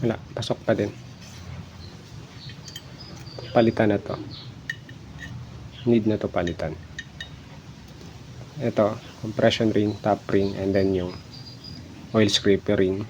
Wala, pasok pa din. Palitan na to. Need na to palitan. Ito, compression ring, top ring, and then yung oil scraper ring.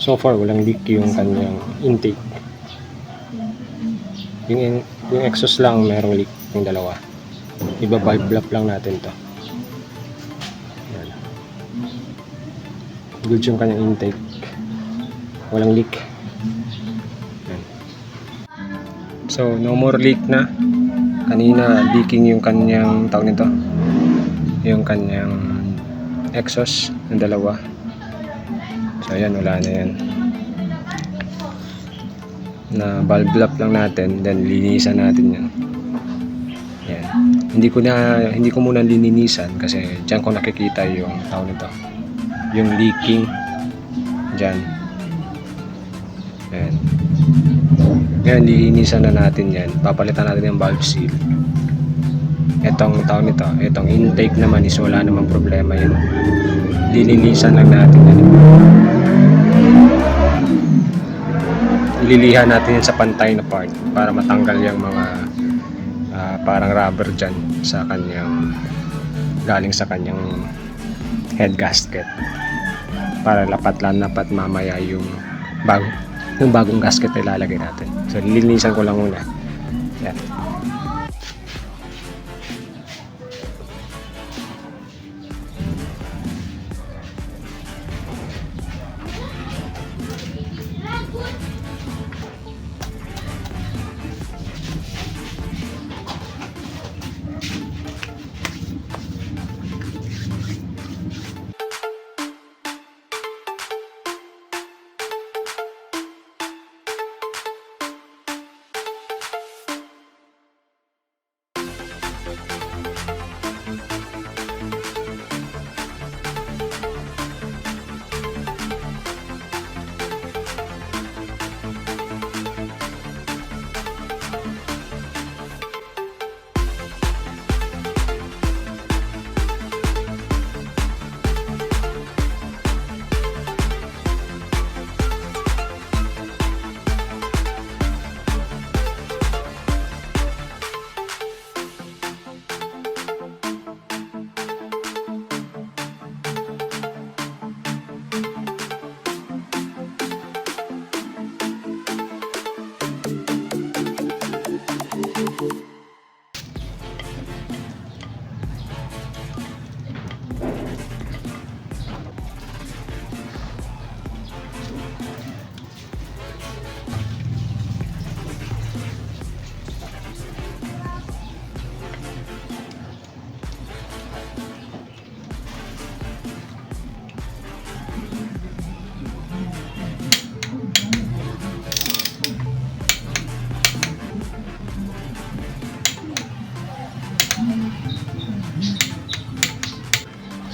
So far, walang leak yung kanyang intake. Yung, yung exhaust lang, merong leak yung dalawa. Iba flap lang natin to. Yan. Good yung kanyang intake. Walang leak. Yan. So, no more leak na. Kanina, leaking yung kanyang tawag nito. Yung kanyang exhaust ng dalawa. So, ayan, wala na yan. Na valve flap lang natin, then linisan natin yan. Yan. Hindi ko na hindi ko muna lininisan kasi diyan ko nakikita yung tawag nito. Yung leaking diyan. Ayan. Ngayon, lilinisan na natin yan. Papalitan natin yung valve seal. Etong tawag nito, etong intake naman is wala namang problema yun. Lilinisan lang natin yan. Lilihan natin yan sa pantay na part para matanggal yung mga ah, parang rubber dyan sa kanyang galing sa kanyang head gasket. Para lapat lang lapat mamaya yung bago yung bagong gasket na ilalagay natin. So lilinisan ko lang muna. Yan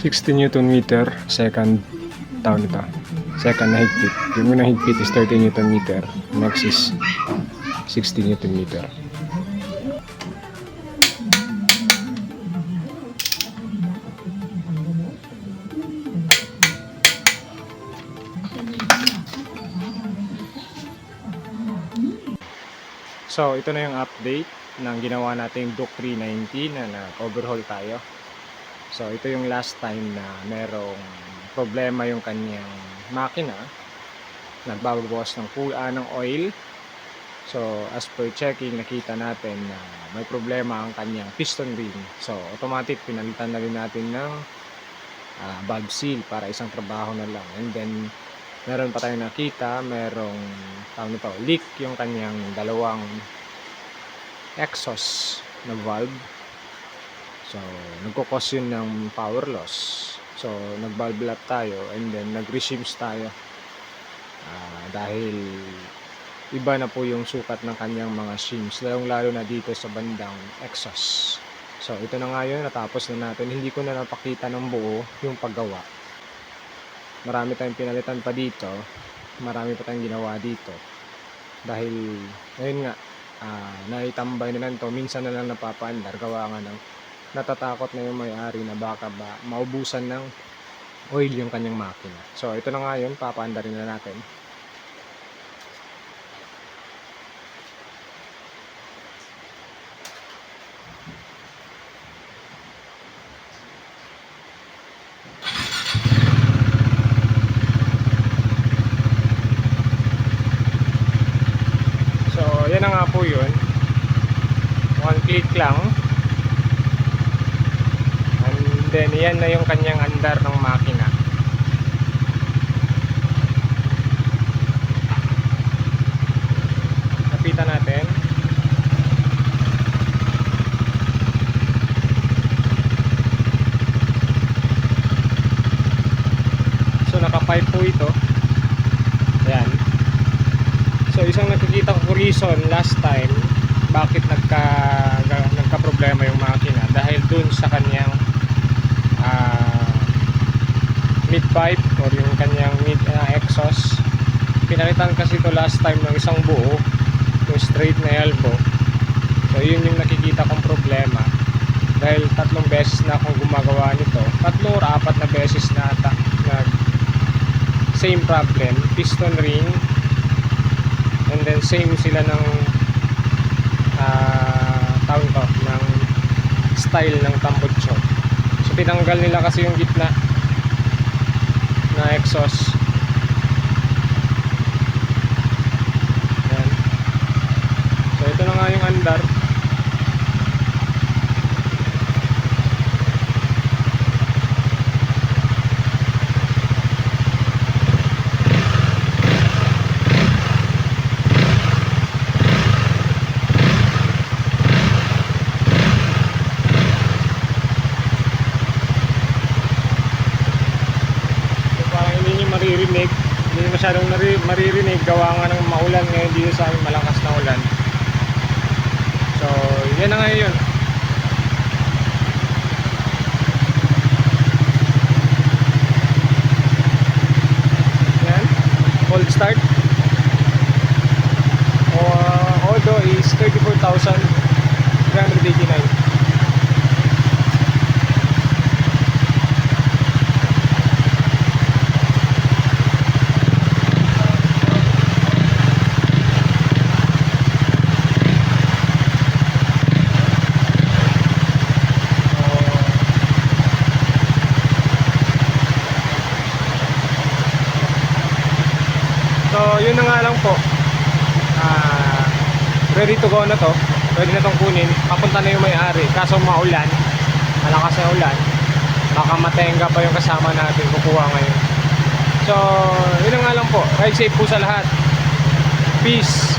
Sixty Newton meter second tawag nito second na higpit yung unang higpit is 30 Newton meter next is 60 Newton meter So, ito na yung update ng ginawa nating Duke 390 na nag-overhaul tayo. So, ito yung last time na merong problema yung kanyang makina. Nagbabawas ng pula ng oil. So, as per checking, nakita natin na may problema ang kanyang piston ring. So, automatic, pinalitan na rin natin ng ah, valve seal para isang trabaho na lang. And then, meron pa tayong nakita, merong tawag nito, leak yung kanyang dalawang exhaust na valve. So, nagkukos yun ng power loss. So, nag-valve tayo and then nag-resumes tayo. Ah, dahil iba na po yung sukat ng kanyang mga shims, lalong lalo na dito sa bandang exhaust. So, ito na nga yun, natapos na natin. Hindi ko na napakita ng buo yung paggawa. Marami tayong pinalitan pa dito. Marami pa tayong ginawa dito. Dahil, ngayon nga, ah, naitambay na lang to. Minsan na lang napapaandar. Gawa nga ng natatakot na yung may-ari na baka ba maubusan ng oil yung kanyang makina. So, ito na nga yun. Papaanda rin na natin. So, yan nga po yun. One click lang. Then, yan na yung kanyang andar ng makina. Kapitan natin. So, naka-pipe po ito. Ayan. So, isang nakikita ko reason last time bakit nagka, ga- nagka-problema yung makina dahil dun sa kanyang mid pipe or yung kanyang mid ah, exhaust. Pinalitan kasi ito last time ng isang buo yung straight na elbow. So yun yung nakikita kong problema. Dahil tatlong beses na akong gumagawa nito. Tatlo or apat na beses na ata nag same problem. Piston ring. And then same sila ng ah tawag ko ng style ng tambucho so tinanggal nila kasi yung gitna na exhaust Yan. so ito na nga yung andar So, parang hindi nyo maririnig hindi nyo masyadong nari- maririnig gawa nga ng maulan ngayon dito sa amin malakas na ulan. So yan na nga yun. Yan. Cold start. Uh, Odo is 34,389 So, yun na nga lang po. Ah, ready to go na to. Pwede na tong kunin. Papunta na yung may-ari. Kaso maulan. Malakas na ulan. Baka matenga pa yung kasama natin kukuha ngayon. So, yun na nga lang po. Ride safe po sa lahat. Peace.